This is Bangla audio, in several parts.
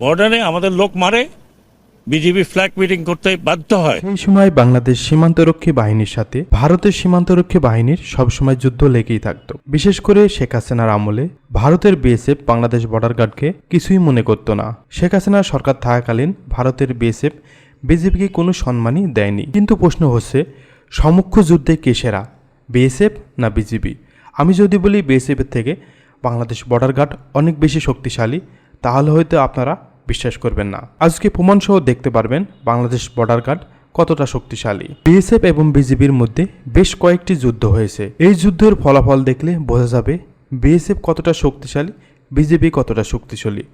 বর্ডারে আমাদের লোক মারে বিজিবি ফ্ল্যাগ মিটিং করতে বাধ্য হয়। সেই সময় বাংলাদেশ সীমান্তরক্ষী বাহিনীর সাথে ভারতের সীমান্তরক্ষী বাহিনীর সবসময় যুদ্ধ লেগেই থাকতো। বিশেষ করে শেখ হাসিনার আমলে ভারতের বিএসএফ বাংলাদেশ বর্ডার গার্ডকে কিছুই মনে করতো না। শেখ হাসিনার সরকার থাকাকালীন ভারতের বিএসএফ বিজেপিকে কোনো সম্মানই দেয়নি। কিন্তু প্রশ্ন হচ্ছে সমুখ্য যুদ্ধে কে সেরা বিএসএফ না বিজেপি আমি যদি বলি বিএসএফের থেকে বাংলাদেশ বর্ডার গার্ড অনেক বেশি শক্তিশালী, তাহলে হয়তো আপনারা বিশ্বাস করবেন না। আজকে প্রমাণসহ দেখতে পারবেন বাংলাদেশ বর্ডার গার্ড কতটা শক্তিশালী। বিএসএফ এবং বিজিবির মধ্যে বেশ কয়েকটি যুদ্ধ হয়েছে। এই যুদ্ধের ফলাফল দেখলে বোঝা যাবে বিএসএফ কতটা শক্তিশালী বিজেপি কতটা শক্তিশালী।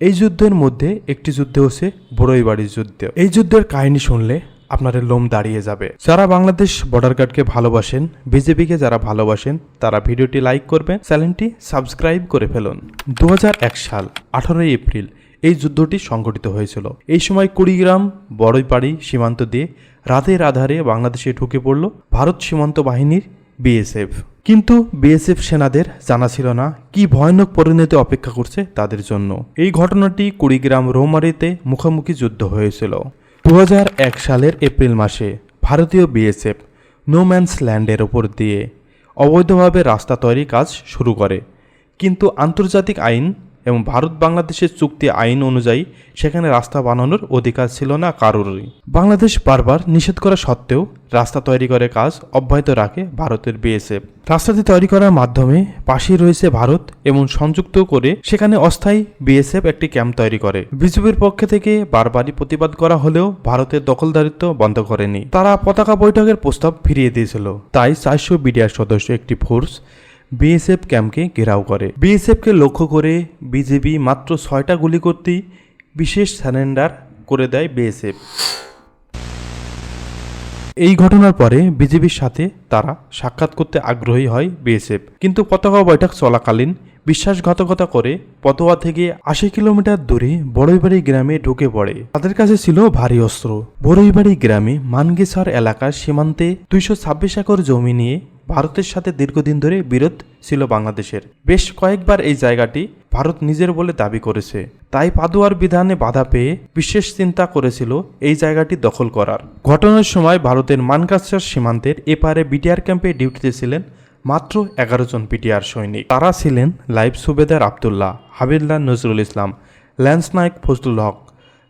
এই যুদ্ধের মধ্যে একটি যুদ্ধ হচ্ছে বড়ই বাড়ির যুদ্ধ। এই যুদ্ধের কাহিনী শুনলে আপনাদের লোম দাঁড়িয়ে যাবে। যারা বাংলাদেশ বর্ডার গার্ডকে ভালোবাসেন বিজেপিকে যারা ভালোবাসেন, তারা ভিডিওটি লাইক করবেন, চ্যানেলটি সাবস্ক্রাইব করে ফেলুন। দু হাজার এক সাল, আঠারোই এপ্রিল। এই যুদ্ধটি সংঘটিত হয়েছিল। এই সময় কুড়িগ্রাম, বড়ইপাড়ি সীমান্ত দিয়ে রাতের আধারে বাংলাদেশে ঢুকে পড়ল ভারত সীমান্ত বাহিনীর বিএসএফ। কিন্তু বিএসএফ সেনাদের জানা ছিল না কি ভয়ানক পরিণতি অপেক্ষা করছে তাদের জন্য। এই ঘটনাটি কুড়িগ্রাম রোমারিতে মুখোমুখি যুদ্ধ হয়েছিল। দু হাজার এক সালের এপ্রিল মাসে ভারতীয় বিএসএফ নোম্যান্স ল্যান্ডের ওপর দিয়ে অবৈধভাবে রাস্তা তৈরি কাজ শুরু করে। কিন্তু আন্তর্জাতিক আইন এবং ভারত বাংলাদেশের চুক্তি আইন অনুযায়ী সেখানে রাস্তা বানানোর অধিকার ছিল না কারোরই। বাংলাদেশ বারবার নিষেধ করা সত্ত্বেও রাস্তা তৈরি করে কাজ অব্যাহত রাখে ভারতের বিএসএফ। রাস্তাটি তৈরি করার মাধ্যমে পাশেই রয়েছে ভারত এবং সংযুক্ত করে সেখানে অস্থায়ী বিএসএফ একটি ক্যাম্প তৈরি করে। বিজেপির পক্ষ থেকে বারবারই প্রতিবাদ করা হলেও ভারতের দখলদারিত্ব বন্ধ করেনি। তারা পতাকা বৈঠকের প্রস্তাব ফিরিয়ে দিয়েছিল। তাই চারশো বিডিআর সদস্য একটি ফোর্স বিএসএফ ক্যাম্পকে ঘেরাও করে। বিএসএফকে লক্ষ্য করে বিজেপি মাত্র ছয়টা গুলি করতেই বিশেষ স্যালেন্ডার করে দেয় বিএসএফ। এই ঘটনার পরে বিজেপির সাথে তারা সাক্ষাৎ করতে আগ্রহী হয় বিএসএফ। কিন্তু পতাকা বৈঠক চলাকালীন বিশ্বাসঘাতকতা করে পতোয়া থেকে আশি কিলোমিটার দূরে বড়ইবাড়ি গ্রামে ঢুকে পড়ে। তাদের কাছে ছিল ভারী অস্ত্র। বড়ইবাড়ি গ্রামে মানগেসর এলাকার সীমান্তে দুইশো ছাব্বিশ একর জমি নিয়ে ভারতের সাথে দীর্ঘদিন ধরে বিরোধ ছিল বাংলাদেশের। বেশ কয়েকবার এই জায়গাটি ভারত নিজের বলে দাবি করেছে। তাই পাদুয়ার বিধানে বাধা পেয়ে বিশেষ চিন্তা করেছিল এই জায়গাটি দখল করার। ঘটনার সময় ভারতের মানকাছার সীমান্তের এপারে বিটিআর ক্যাম্পে ডিউটিতে ছিলেন মাত্র এগারো জন পিটিআর সৈনিক। তারা ছিলেন লাইফ সুবেদার আবদুল্লাহ হাবিল্লাহ নজরুল ইসলাম, ল্যান্স নায়ক ফজলুল হক,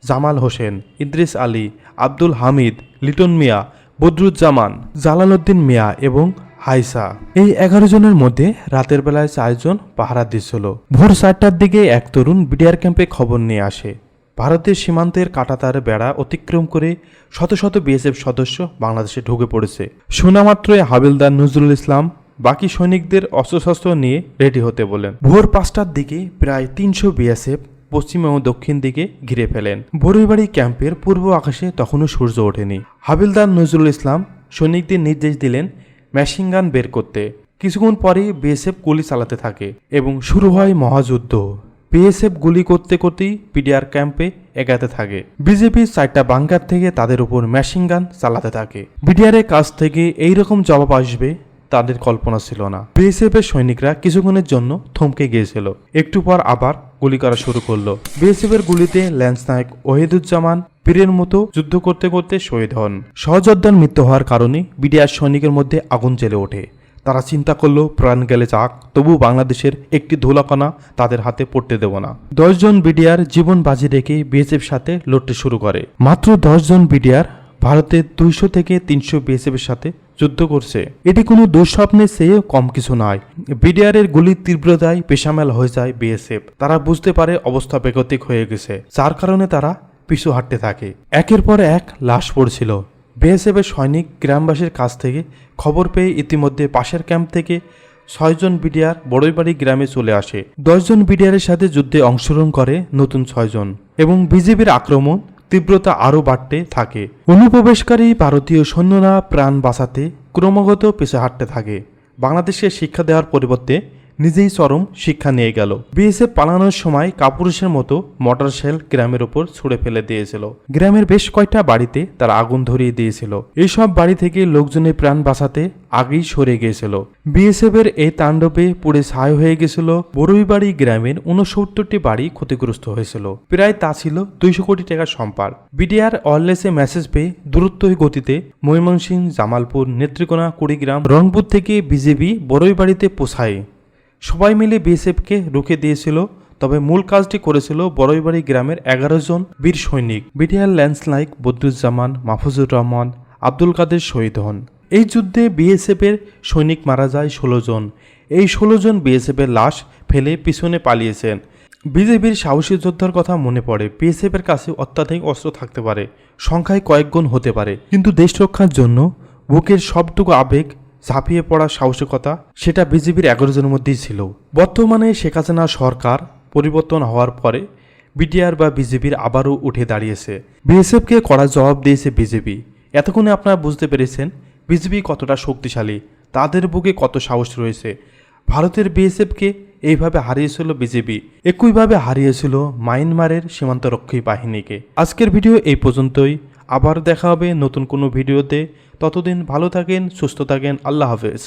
জামাল হোসেন, ইদ্রিস আলী, আব্দুল হামিদ, লিটন মিয়া, বদরুজ্জামান, জালালউদ্দিন মিয়া এবং হাইসা। এই এগারো জনের মধ্যে রাতের বেলায় চারজন পাহারা দিচ্ছিল। ভোর চারটার দিকে এক তরুণ বিডিআর ক্যাম্পে খবর নিয়ে আসে। ভারতের সীমান্তের কাটাতার বেড়া অতিক্রম করে শত শত বিএসএফ সদস্য বাংলাদেশে ঢুকে পড়েছে। শোনামাত্রই হাবিলদার নজরুল ইসলাম বাকি সৈনিকদের অস্ত্রশস্ত্র নিয়ে রেডি হতে বলেন। ভোর পাঁচটার দিকে প্রায় তিনশো বিএসএফ পশ্চিম এবং দক্ষিণ দিকে ঘিরে ফেলেন। বরুইবাড়ি ক্যাম্পের পূর্ব আকাশে তখনও সূর্য ওঠেনি। হাবিলদার নজরুল ইসলাম সৈনিকদের নির্দেশ দিলেন মেশিন গান বের করতে। কিছুক্ষণ পরেই বিএসএফ গুলি চালাতে থাকে এবং শুরু হয় মহাযুদ্ধ। বিএসএফ গুলি করতে করতেই পিডিআর ক্যাম্পে এগাতে থাকে। বিজেপির চারটা বাংকার থেকে তাদের উপর মেশিন গান চালাতে থাকে। বিডিআরের কাছ থেকে এই রকম জবাব আসবে তাদের কল্পনা ছিল না। বিএসএফ এর সৈনিকরা কিছুক্ষণের জন্য থমকে গিয়েছিল। একটু পর আবার গুলি করা শুরু করল। বিএসএফ এর গুলিতে ল্যান্স নায়ক ওহিদুজ্জামান পীরের মতো যুদ্ধ করতে করতে শহীদ হন। সহযোদ্ধার মৃত্যু হওয়ার কারণে বিডিআর সৈনিকের মধ্যে আগুন জ্বেলে ওঠে। তারা চিন্তা করল, প্রাণ গেলে যাক তবু বাংলাদেশের একটি ধুলাকণা তাদের হাতে পড়তে দেব না। দশজন বিডিআর জীবন বাজি রেখে বিএসএফ সাথে লড়তে শুরু করে। মাত্র দশজন বিডিআর ভারতের দুইশো থেকে তিনশো বিএসএফ এর সাথে যুদ্ধ করছে। এটি কোনো দুঃস্বপ্নের চেয়ে কম কিছু নয়। বিডিআরের গুলির তীব্রতায় পেশামেল হয়ে যায় বিএসএফ। তারা বুঝতে পারে অবস্থা বেগতিক হয়ে গেছে। যার কারণে তারা পিছু হাঁটতে থাকে। একের পর এক লাশ পড়ছিল। বিএসএফ এর সৈনিক গ্রামবাসীর কাছ থেকে খবর পেয়ে ইতিমধ্যে পাশের ক্যাম্প থেকে ছয়জন বিডিআর বড়ইবাড়ি গ্রামে চলে আসে। দশজন বিডিআরের সাথে যুদ্ধে অংশগ্রহণ করে নতুন ছয়জন এবং বিজেপির আক্রমণ তীব্রতা আরও বাড়তে থাকে। অনুপ্রবেশকারী ভারতীয় সৈন্যরা প্রাণ বাঁচাতে ক্রমাগত পিছু হাঁটতে থাকে। বাংলাদেশকে শিক্ষা দেওয়ার পরিবর্তে নিজেই চরম শিক্ষা নিয়ে গেল। বিএসএফ পালানোর সময় কাপুরুষের মতো মোটর শেল গ্রামের ওপর ছুড়ে ফেলে দিয়েছিল। গ্রামের বেশ কয়টা বাড়িতে তারা আগুন ধরিয়ে দিয়েছিল। এইসব বাড়ি থেকে লোকজনের প্রাণ বাঁচাতে আগেই সরে গিয়েছিল। বিএসএফ এর এই তাণ্ডবে পুড়ে ছাই হয়ে গেছিল বড়ইবাড়ি গ্রামের উনসত্তরটি বাড়ি ক্ষতিগ্রস্ত হয়েছিল। প্রায় তা ছিল দুইশো কোটি টাকার সম্পার। বিডিআর অনলেসে মেসেজ পেয়ে দূরত্ব গতিতে ময়মনসিংহ, জামালপুর, নেত্রকোনা, কুড়িগ্রাম, রংপুর থেকে বিজেপি বড়ইবাড়িতে পৌঁছায়। সবাই মিলে বিএসএফকে রুখে দিয়েছিল, তবে মূল কাজটি করেছিল বড়ইবাড়ি গ্রামের এগারো জন বীর সৈনিক। বিডিআর ল্যান্সলাইক বদরুজ্জামান, মাহফুজুর রহমান, আব্দুল কাদের শহীদ হন। এই যুদ্ধে বিএসএফের সৈনিক মারা যায় ষোলো জন। এই ষোলো জন বিএসএফের লাশ ফেলে পিছনে পালিয়েছেন। বিজেপির সাহসী যোদ্ধার কথা মনে পড়ে, বিএসএফের কাছে অত্যাধিক অস্ত্র থাকতে পারে, সংখ্যায় কয়েকগুণ হতে পারে। কিন্তু দেশ রক্ষার জন্য বুকের সবটুকু আবেগ ঝাঁপিয়ে পড়া সাহসিকতা সেটা বিজেপির এগারো জনের মধ্যেই ছিল। বর্তমানে শেখ হাসিনা সরকার পরিবর্তন হওয়ার পরে বিটিআর বা বিজেপির আবারও উঠে দাঁড়িয়েছে। বিএসএফকে কড়া জবাব দিয়েছে বিজেপি এতক্ষণে আপনারা বুঝতে পেরেছেন বিজেপি কতটা শক্তিশালী, তাদের বুকে কত সাহস রয়েছে। ভারতের বিএসএফকে এইভাবে হারিয়েছিল বিজেপি একইভাবে হারিয়েছিল মায়ানমারের সীমান্তরক্ষী বাহিনীকে। আজকের ভিডিও এই পর্যন্তই। আবার দেখা হবে নতুন কোনো ভিডিওতে। ততদিন ভালো থাকেন সুস্থ থাকেন আল্লাহ হাফেজ।